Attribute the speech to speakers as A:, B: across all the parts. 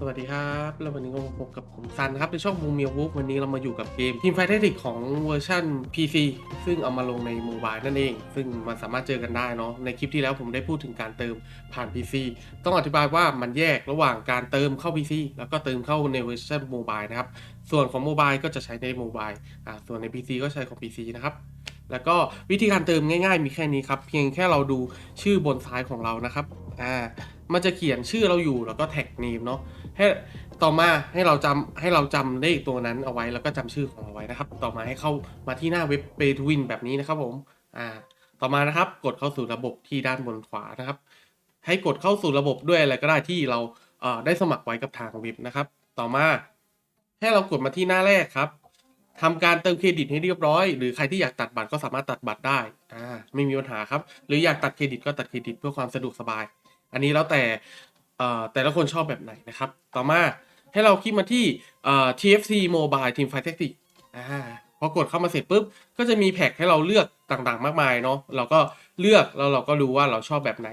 A: สวัสดีครับ แล้ววันนี้ก็มาพบกับผมซันครับ ในช่องมูมียวูฟวันนี้เรามาอยู่กับเกม Team Fight Tactics ของเวอร์ชัน PC ซึ่งเอามาลงในมือบายนั่นเอง ซึ่งมันสามารถเจอกันได้เนาะ ในคลิปที่แล้วผมได้พูดถึงการเติมผ่าน PC ต้องอธิบายว่ามันแยกระหว่างการเติมเข้า PC แล้วก็เติมเข้าในเวอร์ชันโมบายนะครับ ส่วนของโมบายก็จะใช้ในโมบายอ่าส่วนใน PC ก็ใช้ของ PC นะครับแล้วก็วิธีการเติมง่าย ๆ มีแค่นี้ครับ เพียงแค่เราดูชื่อบนซ้ายของเรานะครับอ่า มันจะเขียนชื่อเราอยู่แล้วก็แท็กเนมเนาะให้ต่อมาให้เราจำให้เราจำเลขตัวนั้นเอาไว้แล้วก็จำชื่อของเราไว้นะครับ ต่อมาให้เข้ามาที่หน้าเว็บ Pay to Win แบบนี้นะครับผมอ่าต่อมานะครับกดเข้าสู่ระบบที่ด้านบนขวานะครับ ให้กดเข้าสู่ระบบด้วยอะไรก็ได้ที่เราเอ่อได้สมัครไว้กับทางเว็บนะครับ ต่อมา ให้เรากดมาที่หน้าแรกครับทำการเติมเครดิตให้เรียบร้อย หรือใครที่อยากตัดบัตรก็สามารถตัดบัตรได้อ่าไม่มีปัญหาครับ หรืออยากตัดเครดิตก็ตัดเครดิตเพื่อความสะดวกสบาย อันนี้แล้วแต่แต่ละคนชอบแบบไหนนะครับ ต่อมาให้เราคลิกมาที่ TFC Mobile Team Fight Tactics อ่าพอกดเข้ามาเสร็จปุ๊บ ก็จะมีแพ็กให้เราเลือกต่างๆ มากมายเนาะเราก็เลือกแล้วเราก็รู้ว่าเราชอบแบบไหน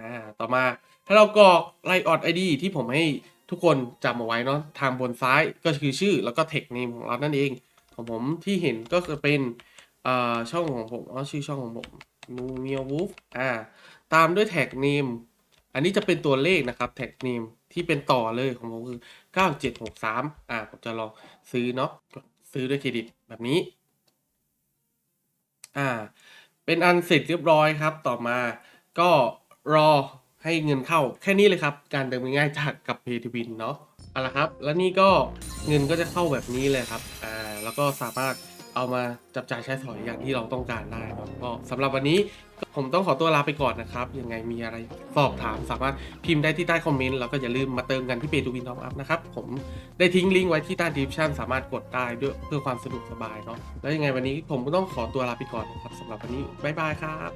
A: อ่าต่อมาถ้าเรากรอกไลออดไอดีที่ผมให้ทุกคนจำเอาไว้เนาะทางบนซ้ายก็คือชื่อแล้วก็เทคเนมของเรานั่นเอง ของผมที่เห็นก็จะเป็นอ่อช่องของผมอ๋อชื่อช่องของผมนูเมียวูฟอ่าตามด้วยแท็กเนม อันนี้จะเป็นตัวเลขนะครับแท็กเนมที่เป็นต่อเลยของผมคือ 9763 อ่าผมจะลองซื้อเนาะซื้อด้วยเครดิตแบบนี้ อ่า เป็นอันเสร็จเรียบร้อยครับ ต่อมาก็รอให้เงินเข้าแค่นี้เลยครับ การเดินง่ายจากกับ Pay to Win เนาะเอาละครับ แล้วนี่ก็เงินก็จะเข้าแบบนี้เลยครับ อ่า แล้วก็สามารถ เอามาจับจ่ายใช้สอยอย่างที่เราต้องการได้นะก็สำหรับวันนี้ผมต้องขอตัวลาไปก่อนนะครับยังไงมีอะไรสอบถามสามารถพิมพ์ได้ที่ใต้คอมเมนต์แล้วก็อย่าลืมมาเติมกันที่เปโดวินท็อปอัพนะครับผมได้ทิ้งลิงก์ไว้ที่ใต้ description สามารถกดได้ด้วยเพื่อความสะดวกสบายเนาะแล้วยังไงวันนี้ผมต้องขอตัวลาไปก่อนนะครับสำหรับวันนี้บ๊ายบายครับ